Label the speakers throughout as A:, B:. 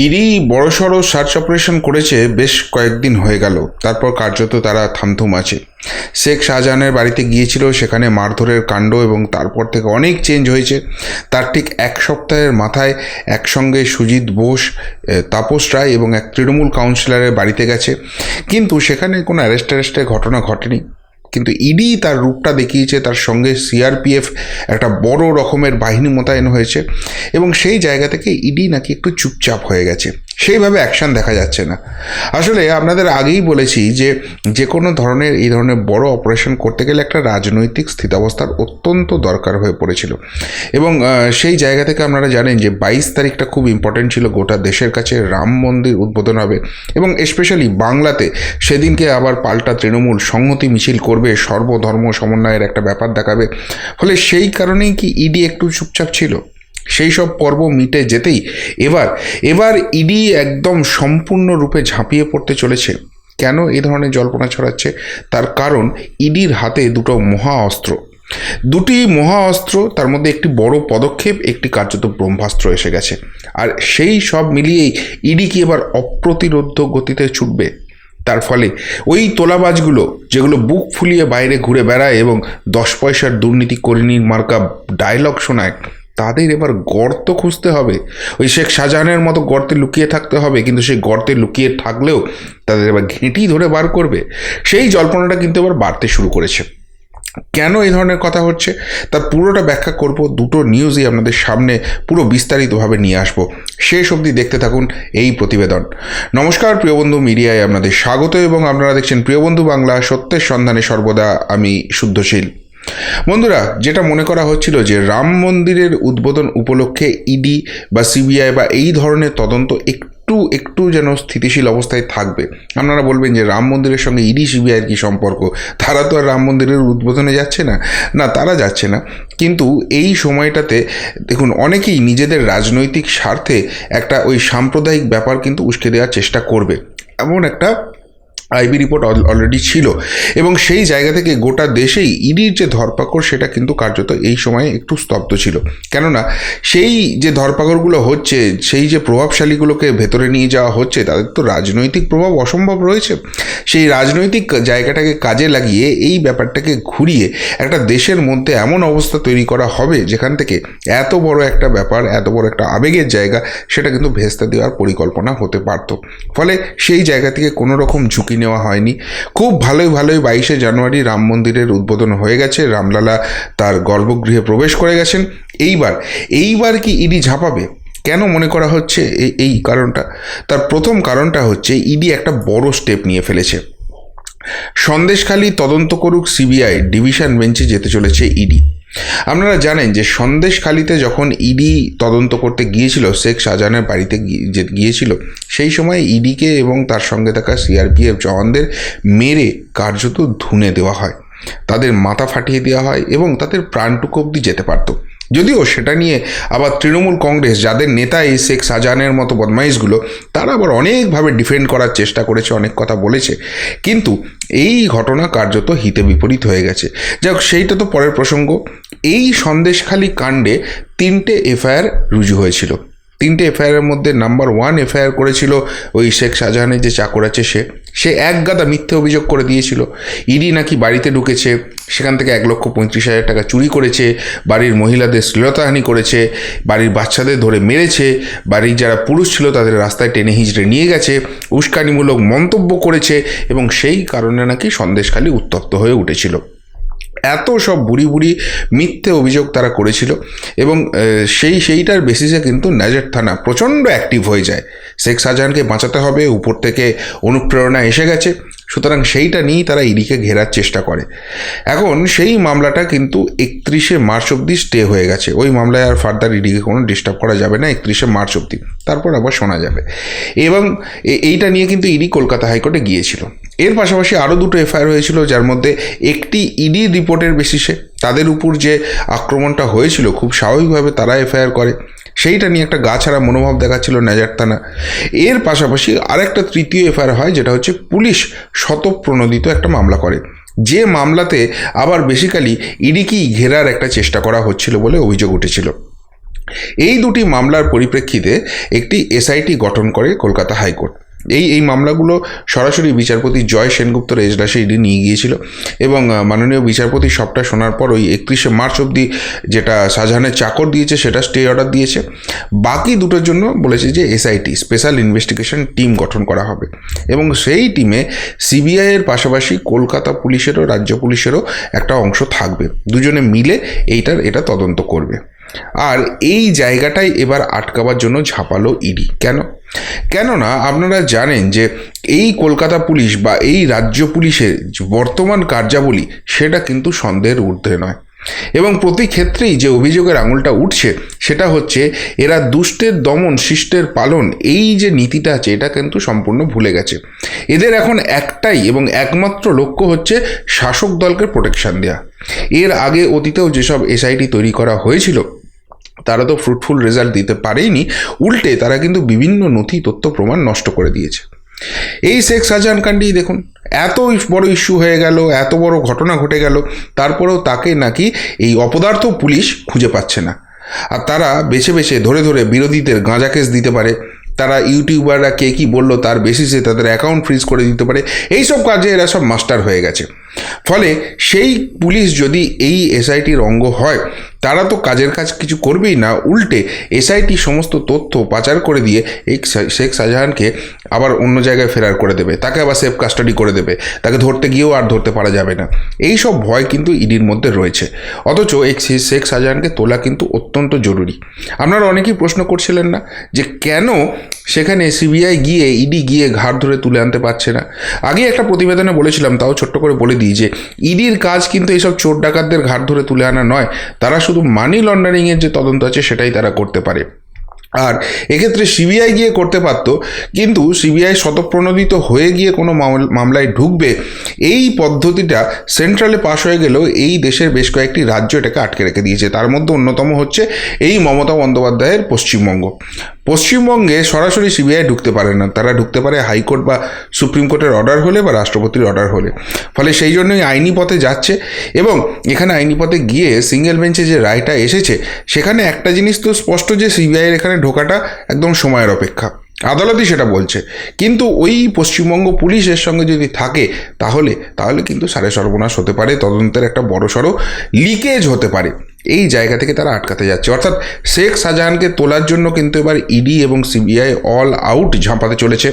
A: ED বড়সড় search operation করেছে, বেশ কয়েকদিন হয়ে গেল। তারপর কার্যত তারা থামথুম আছে। শেখ শাহজাহানের বাড়িতে গিয়েছিল, সেখানে মারধরের কাণ্ড এবং তারপর থেকে অনেক চেঞ্জ হয়েছে। তার ঠিক এক সপ্তাহের মাথায় একসঙ্গে সুজিত বোস তাপস রায় এবং এক তৃণমূল কাউন্সিলরের বাড়িতে গেছে। কিন্তু সেখানে কোনো অ্যারেস্ট অ্যারেস্টের ঘটনা ঘটেনি। কিন্তু ইডি তার রূপটা দেখিয়েছে, তার সঙ্গে সিআরপিএফ একটা বড় রকমের বাহিনী মোতায়েন হয়েছে এবং সেই জায়গা থেকে ইডি নাকি একটু চুপচাপ হয়ে গেছে। সেইভাবে অ্যাকশন দেখা যাচ্ছে না। আসলে আপনাদের আগেই বলেছি যে যে কোনো ধরনের, এই ধরনের বড় অপারেশন করতে গেলে একটা রাজনৈতিক স্থিতাবস্থার অত্যন্ত দরকার হয়ে পড়েছিল। এবং সেই জায়গা থেকে আপনারা জানেন যে বাইশ তারিখটা খুব ইম্পর্টেন্ট ছিল, গোটা দেশের কাছে রাম মন্দির উদ্বোধন হবে। এবং স্পেশালি বাংলাতে সেদিনকে আবার পাল্টা তৃণমূল সংহতি মিছিল করবে, সর্বধর্ম সমন্বয়ের একটা ব্যাপার দেখাবে। ফলে সেই কারণেই কি ইডি একটু চুপচাপ ছিল? সেই সব পর্ব মিটে যেতেই এবার এবার ইডি একদম সম্পূর্ণরূপে ঝাঁপিয়ে পড়তে চলেছে। কেন এই ধরনের জল্পনা ছড়াচ্ছে? তার কারণ ইডির হাতে দুটো মহা অস্ত্র। দুটি মহা অস্ত্র, তার মধ্যে একটি বড় পদক্ষেপ, একটি কার্যত ব্রহ্মাস্ত্র এসে গেছে। আর সেই সব মিলিয়েই ইডি কি এবার অপ্রতিরোধ্য গতিতে ছুটবে? তার ফলে ওই তোলাবাজগুলো, যেগুলো বুক ফুলিয়ে বাইরে ঘুরে বেড়ায় এবং দশ পয়সার দুর্নীতি করিনির মার্কা ডায়লগ শোনায় তাদের এবার গর্ত খুঁজতে হবে। ওই শেখ শাহজাহানের মতো গর্তে লুকিয়ে থাকতে হবে, কিন্তু সেই গর্তে লুকিয়ে থাকলেও তাদের এবার ঘেঁটি ধরে বার করবে। সেই জল্পনাটা কিন্তু এবার বাড়তে শুরু করেছে। কেন এই ধরনের কথা হচ্ছে? তার পুরোটা ব্যাখ্যা করব, দুটো নিউজই আপনাদের সামনে পুরো বিস্তারিতভাবে নিয়ে আসব। শেষ অবধি দেখতে থাকুন এই প্রতিবেদন। নমস্কার প্রিয়বন্ধু মিডিয়ায় আপনাদের স্বাগত, এবং আপনারা দেখছেন প্রিয়বন্ধু বাংলা সত্যের সন্ধানে সর্বদা আমি শুদ্ধশীল। বন্ধুরা, যেটা মনে করা হচ্ছিল যে রাম মন্দিরের উদ্বোধন উপলক্ষে ইডি বা সিবিআই বা এই ধরনের তদন্ত একটু একটু যেন স্থিতিশীল অবস্থায় থাকবে। আপনারা বলবেন যে রাম মন্দিরের সঙ্গে ইডি, সিবিআইয়ের কী সম্পর্ক? তারা তো আর রাম মন্দিরের উদ্বোধনে যাচ্ছে না। না, তারা যাচ্ছে না। কিন্তু এই সময়টাতে দেখুন, অনেকেই নিজেদের রাজনৈতিক স্বার্থে একটা ওই সাম্প্রদায়িক ব্যাপার কিন্তু উস্কে দেওয়ার চেষ্টা করবে। এমন একটা আইবি রিপোর্ট অলরেডি ছিল। এবং সেই জায়গা থেকে গোটা দেশেই ইডির যে ধরপাকড়, সেটা কিন্তু কার্যত এই সময়ে একটু স্তব্ধ ছিল। কেননা, সেই যে ধরপাকড়গুলো হচ্ছে, সেই যে প্রভাবশালীগুলোকে ভেতরে নিয়ে যাওয়া হচ্ছে, তাদের তো রাজনৈতিক প্রভাব অসম্ভব রয়েছে। সেই রাজনৈতিক জায়গাটাকে কাজে লাগিয়ে এই ব্যাপারটাকে ঘুরিয়ে একটা দেশের মধ্যে এমন অবস্থা তৈরি করা হবে, যেখান থেকে এত বড় একটা ব্যাপার, এত বড় একটা আবেগের জায়গা, সেটা কিন্তু ভেস্তে দেওয়ার পরিকল্পনা হতে পারত। ফলে সেই জায়গা থেকে কোনো রকম ঝুঁকি নেওয়া হয়নি। খুব ভালোই ভালোই বাইশে জানুয়ারি রাম মন্দিরের উদ্বোধন হয়ে গেছে। রামলালা তার গর্ভগৃহে প্রবেশ করে গেছেন। এইবার এইবার কি ইডি ঝাঁপাবে? কেন মনে করা হচ্ছে এই কারণটা? তার প্রথম কারণটা হচ্ছে ইডি একটা বড় স্টেপ নিয়ে ফেলেছে। সন্দেশখালী তদন্ত করুক সিবিআই, ডিভিশন বেঞ্চে যেতে চলেছে ইডি। আপনারা জানেন যে সন্দেশখালিতে যখন ইডি তদন্ত করতে গিয়েছিল, শেখ শাহজাহানের বাড়িতে গিয়ে- গিয়েছিল, সেই সময় ইডিকে এবং তার সঙ্গে থাকা সিআরপিএফ জওয়ানদের মেরে কার্যত ধুনে দেওয়া হয়। তাদের মাথা ফাটিয়ে দেওয়া হয় এবং তাদের প্রাণটুকু অবধি যেতে পারতো। যদিও সেটা নিয়ে আবার তৃণমূল কংগ্রেস, যাদের নেতা এই শেখ শাহজাহানের মতো বদমাইশগুলো, তারা আবার অনেকভাবে ডিফেন্ড করার চেষ্টা করেছে, অনেক কথা বলেছে। কিন্তু এই ঘটনা কার্যত হিতে বিপরীত হয়ে গেছে। যাই হোক সেইটা তো পরের প্রসঙ্গ। এই সন্দেশখালী কাণ্ডে তিনটে এফআইআর রুজু হয়েছিল। তিনটে এফআইআরের মধ্যে নাম্বার ওয়ান এফআইআর করেছিল ওই শেখ শাহজাহানের যে চাকর আছে সে। সে এক গাদা মিথ্যে অভিযোগ করে দিয়েছিল। ইডি নাকি বাড়িতে ঢুকেছে, সেখান থেকে এক লক্ষ পঁয়ত্রিশ হাজার টাকা চুরি করেছে, বাড়ির মহিলাদের শ্লীলতাহানি করেছে, বাড়ির বাচ্চাদের ধরে মেরেছে, বাড়ির যারা পুরুষ ছিল তাদের রাস্তায় টেনে হিঁচড়ে নিয়ে গেছে, উস্কানিমূলক মন্তব্য করেছে এবং সেই কারণে নাকি সন্দেশখালী উত্তপ্ত হয়ে উঠেছিল। এত সব বুড়ি বুড়ি মিথ্যে অভিযোগ তারা করেছিল এবং সেই, সেইটার বেসিসে কিন্তু নাজার থানা প্রচণ্ড অ্যাক্টিভ হয়ে যায়। শেখ শাহজাহানকে বাঁচাতে হবে, উপর থেকে অনুপ্রেরণা এসে গেছে, সুতরাং সেইটা নিয়েই তারা ইডিকে ঘেরার চেষ্টা করে। এখন সেই মামলাটা কিন্তু একত্রিশে মার্চ অবধি স্টে হয়ে গেছে। ওই মামলায় আর ফার্দার ইডিকে কোনো ডিস্টার্ব করা যাবে না, একত্রিশে মার্চ অবধি। তারপর আবার শোনা যাবে। এবং এইটা নিয়ে কিন্তু ইডি কলকাতা হাইকোর্টে গিয়েছিল। এর পাশাপাশি আরও দুটো এফআইআর হয়েছিল, যার মধ্যে একটি ইডি রিপোর্টের বেসিসে তাদের উপর যে আক্রমণটা হয়েছিল, খুব স্বাভাবিকভাবে তারা এফআইআর করে। সেইটা নিয়ে একটা গা ছাড়া মনোভাব দেখাচ্ছিল নাজার থানা। এর পাশাপাশি আরেকটা তৃতীয় এফআইআর হয়, যেটা হচ্ছে পুলিশ শতপ্রণোদিত একটা মামলা করে। যে মামলাতে আবার বেসিক্যালি ইডিকেই ঘেরার একটা চেষ্টা করা হচ্ছিল বলে অভিযোগ উঠেছিল। এই দুটি মামলার পরিপ্রেক্ষিতে একটি এসআইটি গঠন করে কলকাতা হাইকোর্ট। এই এই মামলাগুলো সরাসরি বিচারপতি জয় সেনগুপ্তর এজলাসে ইডি নিয়ে গিয়েছিল এবং মাননীয় বিচারপতি সবটা শোনার পর ওই একত্রিশে মার্চ অবধি যেটা শাহজাহানের চাকর দিয়েছে সেটা স্টে অর্ডার দিয়েছে। বাকি দুটোর জন্য বলেছে যে এসআইটি, স্পেশাল ইনভেস্টিগেশন টিম গঠন করা হবে এবং সেই টিমে সিবিআইয়ের পাশাপাশি কলকাতা পুলিশেরও, রাজ্য পুলিশেরও একটা অংশ থাকবে। দুজনে মিলে এইটার, এটা তদন্ত করবে। আর এই জায়গাটাই এবার আটকাবার জন্য ঝাঁপালো ইডি। কেন? কেননা আপনারা জানেন যে এই কলকাতা পুলিশ বা এই রাজ্য পুলিশের বর্তমান কার্যাবলী, সেটা কিন্তু সন্দেহের ঊর্ধ্বে নয়। এবং প্রতি ক্ষেত্রেই যে অভিযোগের আঙুলটা উঠছে, সেটা হচ্ছে এরা দুষ্টের দমন, শিষ্টের পালন, এই যে নীতিটা আছে, এটা কিন্তু সম্পূর্ণ ভুলে গেছে। এদের এখন একটাই এবং একমাত্র লক্ষ্য হচ্ছে শাসক দলকে প্রোটেকশন দেওয়া এর আগে অতীতেও যেসব এসআইটি তৈরি করা হয়েছিল, তারা তো ফ্রুটফুল রেজাল্ট দিতে পারেইনি উল্টে তারা কিন্তু বিভিন্ন নথি তথ্য প্রমাণ নষ্ট করে দিয়েছে। এই শেখ শাহজাহান কাণ্ডেই দেখুন এত বড় ইস্যু হয়ে গেল, এত বড় ঘটনা ঘটে গেল, তারপরেও তাকে নাকি এই অপদার্থ পুলিশ খুঁজে পাচ্ছে না। আর তারা বেছে বেছে, ধরে ধরে বিরোধীদের গাঁজা কেস দিতে পারে, তারা ইউটিউবাররা কে কী বলল তার বেসিসে তাদের অ্যাকাউন্ট ফ্রিজ করে দিতে পারে, এইসব কাজে এরা সব মাস্টার হয়ে গেছে। ফলে সেই পুলিশ যদি এই এসআইটির অঙ্গ হয় তারা তো কাজের কাজ কিছু করবেই না, উল্টে এসআইটি সমস্ত তথ্য পাচার করে দিয়ে এই শেখ শাহজাহানকে আবার অন্য জায়গায় ফেরার করে দেবে। তাকে আবার সেফ কাস্টাডি করে দেবে। তাকে ধরতে গিয়েও আর ধরতে পারা যাবে না। এই সব ভয় কিন্তু ইডির মধ্যে রয়েছে। অথচ এই শেখ শাহজাহানকে তোলা কিন্তু অত্যন্ত জরুরি। আপনারা অনেকেই প্রশ্ন করছিলেন না যে কেন সেখানে সিবিআই গিয়ে ইডি গিয়ে ঘাড় ধরে তুলে আনতে পারছে না? আগে একটা প্রতিবেদনে বলেছিলাম, তাও ছোট্ট করে বলে দিই যে ইডির কাজ কিন্তু এইসব চোর ডাকাতদের ঘাড় ধরে তুলে আনা নয়। তারা শুধু মানি লন্ডারিংয়ের যে তদন্ত আছে, সেটাই তারা করতে পারে। আর এক্ষেত্রে সিবিআই গিয়ে করতে পারতো, কিন্তু সিবিআই স্বতঃপ্রণোদিত হয়ে গিয়ে কোনো মামল- মামলায় ঢুকবে, এই পদ্ধতিটা সেন্ট্রালে পাশ হয়ে গেলেও এই দেশের বেশ কয়েকটি রাজ্য এটাকে আটকে রেখে দিয়েছে। তার মধ্যে অন্যতম হচ্ছে এই মমতা বন্দ্যোপাধ্যায়ের পশ্চিমবঙ্গ। পশ্চিমবঙ্গে সরাসরি সিবিআই ঢুকতে পারে না। তারা ঢুকতে পারে হাইকোর্ট বা সুপ্রিম কোর্টের অর্ডার হলে বা রাষ্ট্রপতির অর্ডার হলে। ফলে সেই জন্যই আইনি পথে যাচ্ছে এবং এখানে আইনি পথে গিয়ে সিঙ্গেল বেঞ্চে যে রায়টা এসেছে, সেখানে একটা জিনিস তো স্পষ্ট যে সিবিআইয়ের এখানে ঢোকাটা একদম সময়ের অপেক্ষা। আদালতই সেটা বলছে। কিন্তু ওই পশ্চিমবঙ্গ পুলিশের সঙ্গে যদি থাকে, তাহলে তাহলে কিন্তু সারে সর্বনাশ হতে পারে। তদন্তের একটা বড়সড় লিকেজ হতে পারে। এই জায়গা থেকে তারা আটকাতে যাচ্ছে। অর্থাৎ শেখ শাহজাহানকে তোলার জন্য কিন্তু এবার ইডি এবং সিবিআই অল আউট ঝাঁপাতে চলেছে।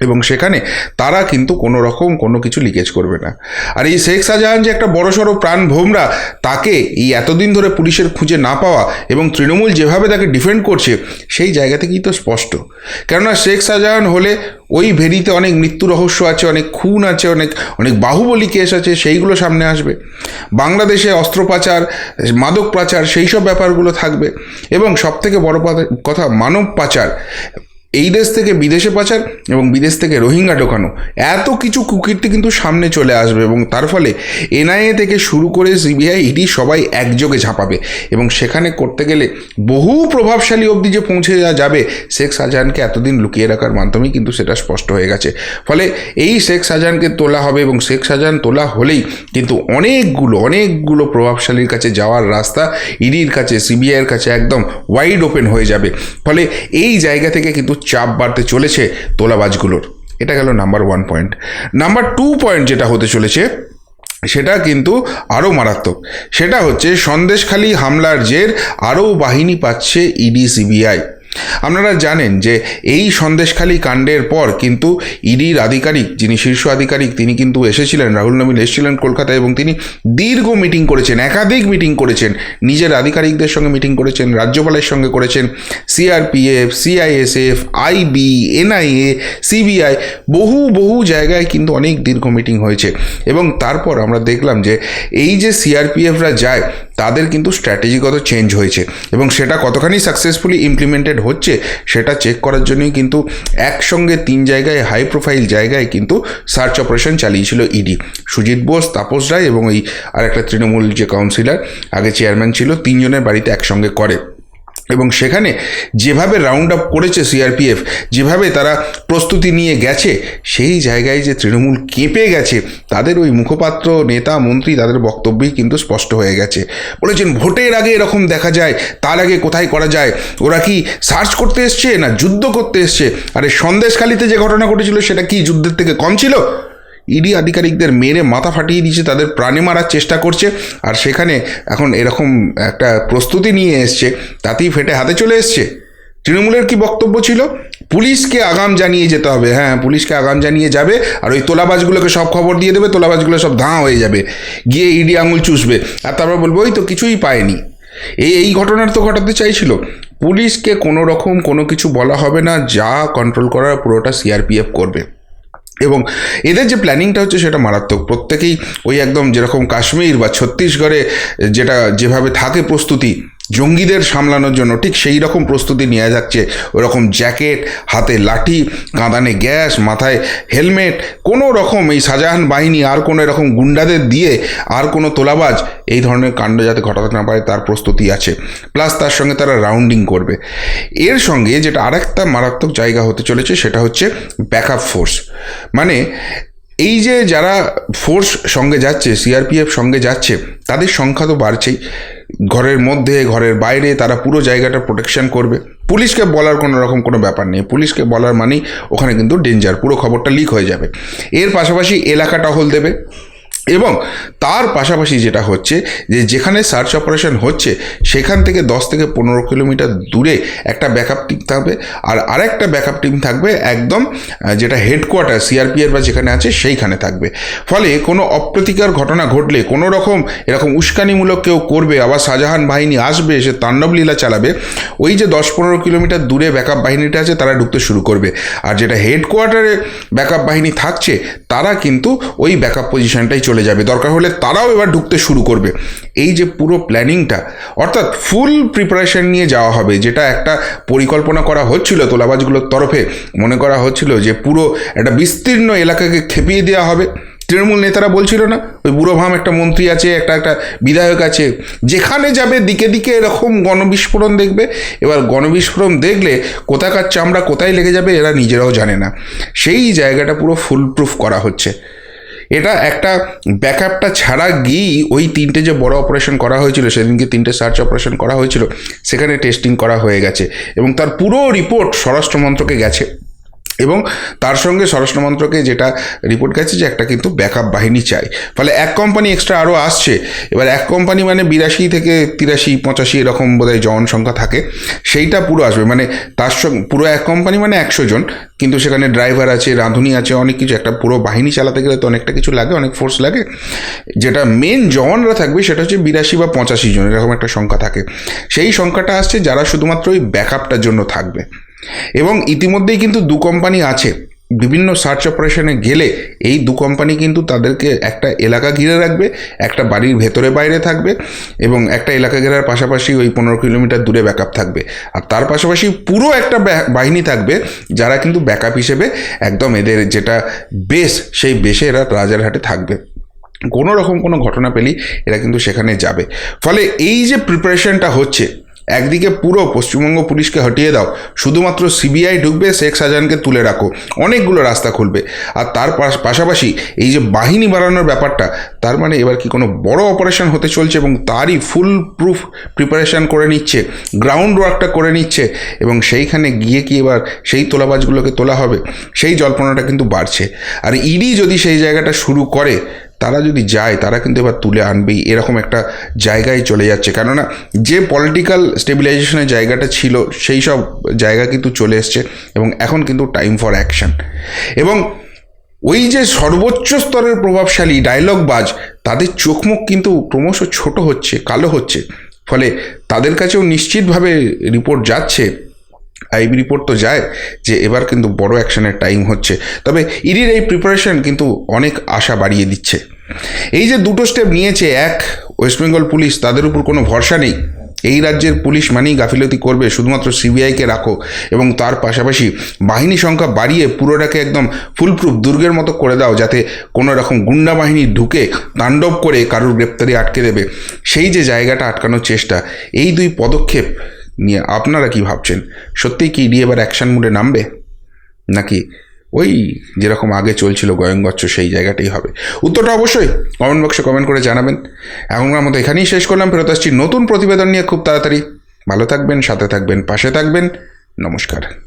A: এবং সেখানে তারা কিন্তু কোনো রকম কোনো কিছু লিকেজ করবে না। আর এই শেখ শাহজাহান যে একটা বড়সড় প্রাণ ভোমরা, তাকে এই এতদিন ধরে পুলিশের খুঁজে না পাওয়া এবং তৃণমূল যেভাবে তাকে ডিফেন্ড করছে, সেই জায়গা থেকেই তো স্পষ্ট। কেননা শেখ শাহজাহান হলে ওই ভেরিতে অনেক মৃত্যু রহস্য আছে, অনেক খুন আছে, অনেক অনেক বাহুবলী কেস আছে, সেইগুলো সামনে আসবে। বাংলাদেশে অস্ত্র পাচার মাদক পাচার সেই সব ব্যাপারগুলো থাকবে। এবং সবথেকে বড় কথা, মানব পাচার এই দেশ থেকে বিদেশে পাচার এবং বিদেশ থেকে রোহিঙ্গা ঢোকানো, এত কিছু কুকীর্তি কিন্তু সামনে চলে আসবে এবং তার ফলে এনআইএ থেকে শুরু করে সিবিআই, ইডি সবাই একযোগে ঝাঁপাবে এবং সেখানে করতে গেলে বহু প্রভাবশালী অবধি যে পৌঁছে যাবে, শেখ শাহজাহানকে এতদিন লুকিয়ে রাখার মাধ্যমেই কিন্তু সেটা স্পষ্ট হয়ে গেছে। ফলে এই শেখ শাহজাহানকে তোলা হবে এবং শেখ শাহজাহান তোলা হলেই কিন্তু অনেকগুলো অনেকগুলো প্রভাবশালীর কাছে যাওয়ার রাস্তা ইডির কাছে, সিবিআইয়ের কাছে একদম ওয়াইড ওপেন হয়ে যাবে। ফলে এই জায়গা থেকে কিন্তু চাপ বাড়তে চলেছে তোলাবাজগুলোর। এটা গেল number one point number two point যেটা হতে চলেছে, সেটা কিন্তু আরও মারাত্মক। সেটা হচ্ছে সন্দেশখালী হামলার জের আরও বাহিনী পাচ্ছে ইডি, সিবিআই। আপনারা জানেন যে এই সন্দেশখালী কাণ্ডের পর কিন্তু ইডির আধিকারিক, যিনি শীর্ষ আধিকারিক, তিনি কিন্তু এসেছিলেন, রাহুল নবীন এসেছিলেন কলকাতায় এবং তিনি দীর্ঘ মিটিং করেছেন, একাধিক মিটিং করেছেন। নিজের আধিকারিকদের সঙ্গে মিটিং করেছেন, রাজ্যপালের সঙ্গে করেছেন, CRPF, CISF, IB, NIA, CBI, বহু বহু জায়গায় কিন্তু অনেক দীর্ঘ মিটিং হয়েছে। এবং তারপর আমরা দেখলাম যে এই যে সিআরপিএফরা যায়, তাদের কিন্তু স্ট্র্যাটেজিগত চেঞ্জ হয়েছে এবং সেটা কতখানি সাকসেসফুলি ইমপ্লিমেন্টেড হচ্ছে সেটা চেক করার জন্যই কিন্তু একসঙ্গে তিন জায়গায় হাই প্রোফাইল জায়গায় কিন্তু সার্চ অপারেশন চালিয়েছিল ইডি সুজিত বোস, তাপস রায় এবং এই আরেকটা তৃণমূল যে কাউন্সিলর আগে চেয়ারম্যান ছিল, তিনজনের বাড়িতে একসঙ্গে করে। এবং সেখানে যেভাবে রাউন্ড আপ করেছে সিআরপিএফ যেভাবে তারা প্রস্তুতি নিয়ে গেছে, সেই জায়গায় যে তৃণমূল কেঁপে গেছে, তাদের ওই মুখপাত্র, নেতা, মন্ত্রী তাদের বক্তব্যই কিন্তু স্পষ্ট হয়ে গেছে। বলেছেন, ভোটের আগে এরকম দেখা যায়, তার আগে কোথায় করা যায়? ওরা কি সার্চ করতে এসছে না যুদ্ধ করতে এসছে? আরে সন্দেশখালিতে যে ঘটনা ঘটেছিল, সেটা কি যুদ্ধের থেকে কম ছিল? ইডি আধিকারিকদের মেরে মাথা ফাটিয়ে দিয়েছে, তাদের প্রাণে মারার চেষ্টা করছে আর সেখানে এখন এরকম একটা প্রস্তুতি নিয়ে এসছে, তাতেই ফেটে হাতে চলে এসছে। তৃণমূলের কি বক্তব্য ছিল? পুলিশকে আগাম জানিয়ে যেতে হবে। হ্যাঁ পুলিশকে আগাম জানিয়ে যাবে আর ওই তোলাবাজগুলোকে সব খবর দিয়ে দেবে, তোলাবাজগুলো সব ধাঁ হয়ে যাবে। গিয়ে ইডি আঙুল চুষবে। আর তারপর বলব, ওই তো কিছুই পায়নি। এই এই ঘটনার তো ঘটাতে চাইছিল। পুলিশকে কোনো রকম কোনো কিছু বলা হবে না, যা কন্ট্রোল করার পুরোটা সিআরপিএফ করবে। এবং এদের যে প্ল্যানিংটা হচ্ছে সেটা মারাত্মক। প্রত্যেকেই ওই একদম যেরকম কাশ্মীর বা ছত্তিশগড়ে যেটা যেভাবে থাকে প্রস্তুতি জঙ্গিদের সামলানোর জন্য ঠিক সেই রকম প্রস্তুতি নেওয়া যাচ্ছে। ওরকম জ্যাকেট, হাতে লাঠি, কাঁদানে গ্যাস, মাথায় হেলমেট, কোনো রকম এই শাহজাহান বাহিনী আর কোনো এরকম গুন্ডাদের দিয়ে আর কোনো তোলাবাজ এই ধরনের কাণ্ড যাতে ঘটাতে না পারে তার প্রস্তুতি আছে। প্লাস তার সঙ্গে তারা রাউন্ডিং করবে। এর সঙ্গে যেটা আরেকটা মারাত্মক জায়গা হতে চলেছে সেটা হচ্ছে ব্যাকআপ ফোর্স। মানে এই যে যারা ফোর্স সঙ্গে যাচ্ছে, সিআরপিএফ সঙ্গে যাচ্ছে, তাদের সংখ্যা তো বাড়ছেই। ঘরের মধ্যে, ঘরের বাইরে, তারা পুরো জায়গাটা প্রোটেকশন করবে। পুলিশকে বলার কোনো রকম কোনো ব্যাপার নেই। পুলিশকে বলার মানেই ওখানে কিন্তু ডেঞ্জার পুরো খবরটা লিক হয়ে যাবে। এর পাশাপাশি এলাকা টহল দেবে। এবং তার পাশাপাশি যেটা হচ্ছে যে যেখানে সার্চ অপারেশন হচ্ছে, সেখান থেকে দশ থেকে পনেরো কিলোমিটার দূরে একটা ব্যাকআপ টিম থাকবে। আর আরেকটা ব্যাকআপ টিম থাকবে একদম যেটা হেডকোয়ার্টার সিআরপিএফ বা যেখানে আছে সেইখানে থাকবে। ফলে কোনো অপ্রতিকার ঘটনা ঘটলে, কোনো রকম এরকম উস্কানিমূলক কেউ করবে, আবার শাহজাহান বাহিনী আসবে, এসে তাণ্ডব লীলা চালাবে, ওই যে দশ পনেরো কিলোমিটার দূরে ব্যাকআপ বাহিনীটা আছে, তারা ঢুকতে শুরু করবে। আর যেটা হেডকোয়ার্টারে ব্যাকআপ বাহিনী থাকছে, তারা কিন্তু ওই ব্যাকআপ পজিশনটাই চলে যাবে। দরকার হলে তারাও এবার ঢুকতে শুরু করবে। এই যে পুরো প্ল্যানিংটা, অর্থাৎ ফুল প্রিপারেশন নিয়ে যাওয়া হবে, যেটা একটা পরিকল্পনা করা হচ্ছিল তোলাবাজগুলোর তরফে। মনে করা হচ্ছিল যে পুরো একটা বিস্তীর্ণ এলাকাকে খেপিয়ে দেওয়া হবে। তৃণমূল নেতারা বলছিল না, ওই বুড়োভাম একটা মন্ত্রী আছে, একটা একটা বিধায়ক আছে, যেখানে যাবে দিকে দিকে এরকম গণবিস্ফোরণ দেখবে। এবার গণবিস্ফোরণ দেখলে কোথাকার চামড়া কোথায় লেগে যাবে এরা নিজেরাও জানে না। সেই জায়গাটা পুরো ফুল প্রুফ করা হচ্ছে। এটা একটা ব্যাকআপটা ছাড়া গিয়েই ওই তিনটে যে বড় অপারেশন করা হয়েছিল, সেদিনকে তিনটে সার্চ অপারেশন করা হয়েছিল, সেখানে টেস্টিং করা হয়ে গেছে এবং তার পুরো রিপোর্ট স্বরাষ্ট্র মন্ত্রকে গেছে। এবং তার সঙ্গে স্বরাষ্ট্র মন্ত্রকে যেটা রিপোর্ট গেছে যে একটা কিন্তু ব্যাকআপ বাহিনী চাই। ফলে এক কোম্পানি এক্সট্রা আরও আসছে। এবার এক কোম্পানি মানে বিরাশি থেকে তিরাশি, পঁচাশি এরকম বোধহয় জন সংখ্যা থাকে। সেইটা পুরো আসবে। মানে তার সঙ্গে পুরো এক কোম্পানি মানে একশো জন। কিন্তু সেখানে ড্রাইভার আছে, রাঁধুনি আছে, অনেক কিছু। একটা পুরো বাহিনী চালাতে গেলে তো অনেকটা কিছু লাগে, অনেক ফোর্স লাগে। যেটা মেন জওয়ানরা থাকবে সেটা হচ্ছে বিরাশি বা পঁচাশি জন, এরকম একটা সংখ্যা থাকে। সেই সংখ্যাটা আসছে যারা শুধুমাত্র ওই ব্যাকআপটার জন্য থাকবে। এবং ইতিমধ্যেই কিন্তু দু কোম্পানি আছে। বিভিন্ন সার্চ অপারেশনে গেলে এই দু কোম্পানি কিন্তু তাদেরকে একটা এলাকা ঘিরে রাখবে, একটা বাড়ির ভেতরে বাইরে থাকবে এবং একটা এলাকা ঘেরার পাশাপাশি ওই পনেরো কিলোমিটার দূরে ব্যাকআপ থাকবে। আর তার পাশাপাশি পুরো একটা বাহিনী থাকবে যারা কিন্তু ব্যাকআপ হিসেবে একদম এদের যেটা বেস সেই বেসে এরা রাজারহাটে থাকবে। কোনো রকম কোনো ঘটনা পেলেই এরা কিন্তু সেখানে যাবে। ফলে এই যে প্রিপারেশনটা হচ্ছে একদিকে পুরো পশ্চিমবঙ্গ পুলিশকে হটিয়ে দাও, শুধুমাত্র সিবিআই ঢুকবে, শেখ শাহজাহানকে তুলে রাখো, অনেকগুলো রাস্তা খুলবে। আর তার পাশ- পাশাপাশি এই যে বাহিনী বাড়ানোর ব্যাপারটা, তার মানে এবার কি কোনো বড় অপারেশন হতে চলছে এবং তারই ফুল প্রুফ প্রিপারেশন করে নিচ্ছে গ্রাউন্ড ওয়ার্কটা করে নিচ্ছে এবং সেইখানে গিয়ে কি এবার সেই তোলাবাজগুলোকে তোলা হবে, সেই জল্পনাটা কিন্তু বাড়ছে। আর ইডি যদি সেই জায়গাটা শুরু করে তারা যদি যায়, তারা কিন্তু এবার তুলে আনবেই। এরকম একটা জায়গায় চলে যাচ্ছে। কেননা, যে পলিটিক্যাল স্টেবিলাইজেশনের জায়গাটা ছিল, সেই সব জায়গা কিন্তু চলে এসছে এবং এখন কিন্তু টাইম ফর অ্যাকশন এবং ওই যে সর্বোচ্চ স্তরের প্রভাবশালী ডায়লগ বাজ তাদের চোখমুখ কিন্তু ক্রমশ ছোট হচ্ছে, কালো হচ্ছে। ফলে তাদের কাছেও নিশ্চিতভাবে রিপোর্ট যাচ্ছে। আইবি রিপোর্ট তো যায় যে এবার কিন্তু বড় অ্যাকশনের টাইম হচ্ছে। তবে ইডির এই প্রিপারেশন কিন্তু অনেক আশা বাড়িয়ে দিচ্ছে। এই যে দুটো স্টেপ নিয়েছে, এক ওয়েস্ট বেঙ্গল পুলিশ তাদের উপর কোনো ভরসা নেই। এই রাজ্যের পুলিশ মানেই গাফিলতি করবে, শুধুমাত্র সিবিআইকে রাখো এবং তার পাশাপাশি বাহিনী সংখ্যা বাড়িয়ে পুরোটাকে একদম ফুলপ্রুফ দুর্গের মতো করে দাও, যাতে কোনো রকম গুন্ডা বাহিনী ঢুকে তাণ্ডব করে কারুর গ্রেপ্তারি আটকে দেবে। সেই যে জায়গাটা আটকানোর চেষ্টা, এই দুই পদক্ষেপ নিয়ে আপনারা কি ভাবছেন? সত্যিই কি ইডি এবার অ্যাকশন মুডে নামবে? নাকি ওই যেরকম আগে চলছিল গয়ঙ্গচ্ছ, সেই জায়গাটাই হবে। উত্তরটা অবশ্যই কমেন্ট বক্সে কমেন্ট করে জানাবেন। এখনকার মতো এখানেই শেষ করলাম। ফেরত আসছি নতুন প্রতিবেদন নিয়ে খুব তাড়াতাড়ি। ভালো থাকবেন, সাথে থাকবেন, পাশে থাকবেন। নমস্কার।